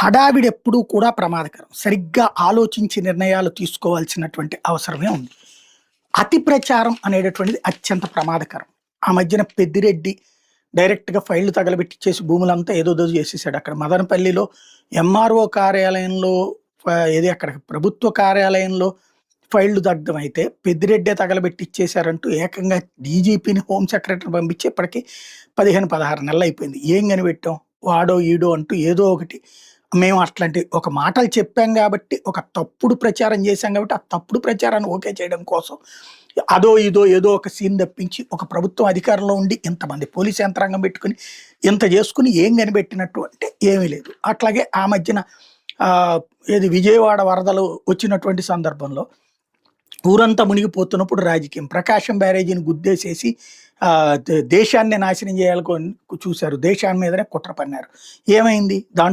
హడావిడెప్పుడూ కూడా ప్రమాదకరం. సరిగ్గా ఆలోచించి నిర్ణయాలు తీసుకోవాల్సినటువంటి అవసరమే ఉంది. అతి ప్రచారం అనేటటువంటిది అత్యంత ప్రమాదకరం. ఆ మధ్యన పెద్దిరెడ్డి డైరెక్ట్గా ఫైళ్ళు తగలబెట్టించేసి భూములంతా ఏదో ఏదో చేసేసాడు అక్కడ. మదనపల్లిలో ఎంఆర్ఓ కార్యాలయంలో ఏది అక్కడ? ప్రభుత్వ కార్యాలయంలో ఫైళ్ళు దగ్ధమైతే అయితే పెద్దిరెడ్డే తగలబెట్టి ఇచ్చేశారంటూ ఏకంగా డీజీపీని హోమ్ సెక్రటరీ పంపించి ఇప్పటికీ పదిహేను పదహారు నెలలు అయిపోయింది. ఏం కనిపెట్టాం? వాడో ఈడో అంటూ ఏదో ఒకటి మేము అట్లాంటి ఒక మాటలు చెప్పాం కాబట్టి ఒక తప్పుడు ప్రచారం చేశాం కాబట్టి ఆ తప్పుడు ప్రచారాన్ని ఓకే చేయడం కోసం అదో ఇదో ఏదో ఒక సీన్ తప్పించి ఒక ప్రభుత్వం అధికారంలో ఉండి ఇంతమంది పోలీస్ యంత్రాంగం పెట్టుకుని ఇంత చేసుకుని ఏం కనిపెట్టినట్టు అంటే ఏమీ లేదు. అట్లాగే ఆ మధ్యన ఏది విజయవాడ వరదలు వచ్చినటువంటి సందర్భంలో ఊరంతా మునిగిపోతున్నప్పుడు రాజకీయం ప్రకాశం బ్యారేజీని గుద్దేసేసి దేశాన్ని నాశనం చేయాలని చూశారు. దేశాన్ని మీదనే కుట్ర పన్నారు. ఏమైంది? దాంట్లో